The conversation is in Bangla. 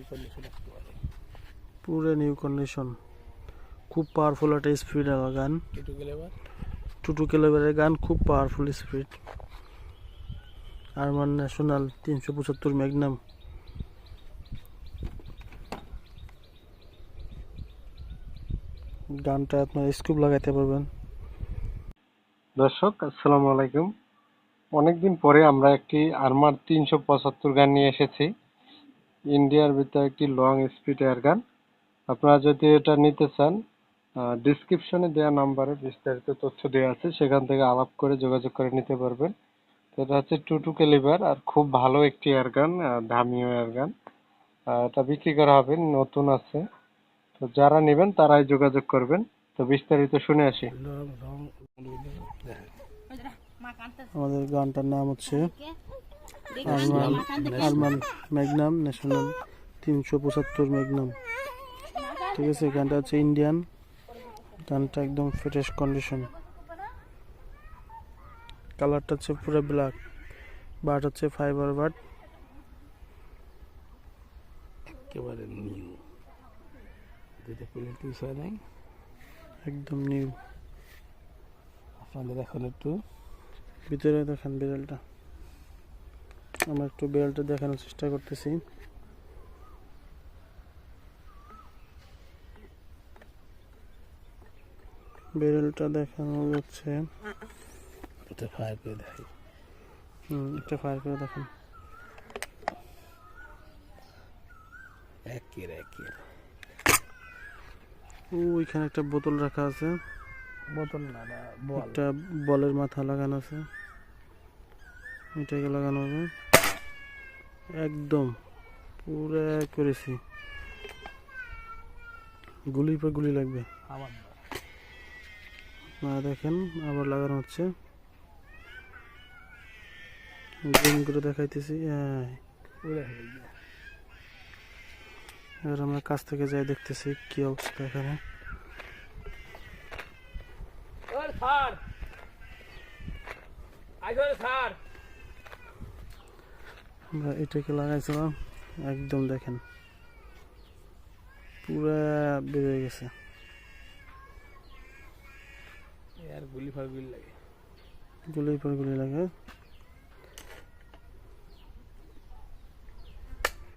নিউ কন্ডিশন পুরো নিউ কন্ডিশন খুব পাওয়ারফুল একটা স্পিড আমার গান। টুটু ক্যালিবারের গান খুব পাওয়ারফুল স্পিড আরমান ন্যাশনাল তিনশো পঁচাত্তর ম্যাগনাম গানটা আপনার স্কুপ লাগাইতে পারবেন। দর্শক আসসালামু আলাইকুম। অনেকদিন পরে আমরা একটি আরমার তিনশো পঁচাত্তর গান নিয়ে এসেছি। ইন্ডিয়ার ভিতরে একটি লং স্পিড এয়ার গান আপনারা যদি এটা নিতে চান ডিসক্রিপশনে দেওয়া নাম্বারে বিস্তারিত তথ্য দেওয়া আছে সেখান থেকে আলাপ করে যোগাযোগ করে নিতে পারবেন। তো এটা হচ্ছে টু টু ক্যালিবার আর খুব ভালো একটি এয়ার গান দামিও এয়ার গান এটা বিক্রি করা হবে নতুন আছে। তো যারা নেবেন তারাই যোগাযোগ করবেন। তো বিস্তারিত শুনে আসি। আমাদের গানটার নাম হচ্ছে আরমান আরমান ম্যাগনাম ন্যাশনাল তিনশো পঁচাত্তর ম্যাগনাম ঠিক আছে গানটা হচ্ছে ইন্ডিয়ান। গানটা একদম ফ্রেশ কন্ডিশন কালারটা হচ্ছে পুরো ব্ল্যাক বাট হচ্ছে ফাইবার বাট একেবারে নিউ যেটা নাই। একদম নিউ আপনাদের এখন একটু ভিতরে দেখেন বেরেলটা আমরা একটু বেরেলটা দেখানোর চেষ্টা করতেছি। বেরেলটা দেখানো যাচ্ছে এটা ফায়ার করে দেখাই। হুম একটা ফায়ার করে দেখেন। একের একের ও ওইখানে একটা বোতল রাখা আছে। বোতল না না বল। একটা বলের মাথা লাগানো আছে। এটাকে লাগানো হবে। একদম পুরো করেছি। গুলির পর গুলি লাগবে। না। দেখেন আবার লাগানো হচ্ছে। জুম করে দেখাইতেছি এবার আমরা কাছ থেকে যাই দেখতেছি কি অবস্থা এখানে। স্যার! আমরা এটাকে লাগাইছিলাম একদম দেখেন পুরা বেরিয়ে গেছে। আর গুলি ফার গুলি লাগে। গুলির পর গুলি লাগে।